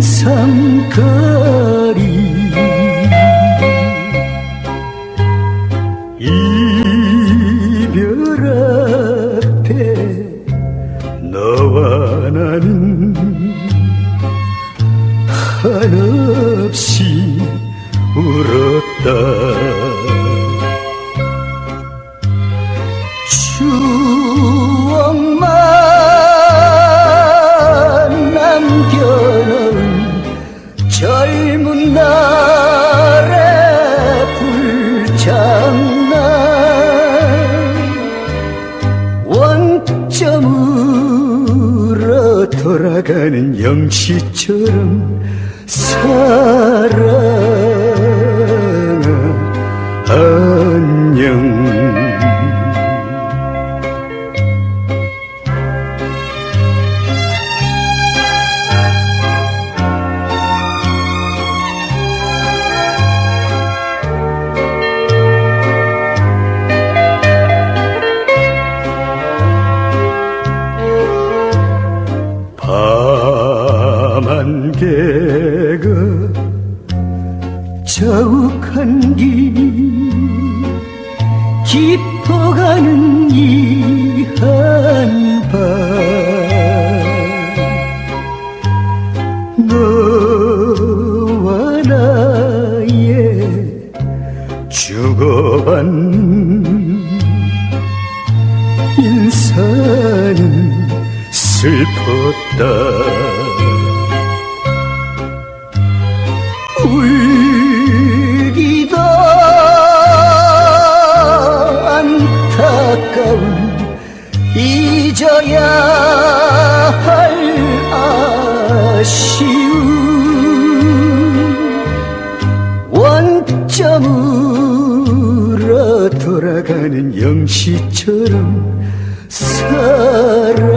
상거리. 이별 앞에 너와 나는 한없이 울었다. 추억만 영시처럼 밤안개가 자욱한 길 깊어가는 이 한밤 너와 나의 주고받는 인사는 슬펐다 울기도 안타까운 잊어야 할 아쉬움. 원점으로 돌아가는 영시처럼 사랑아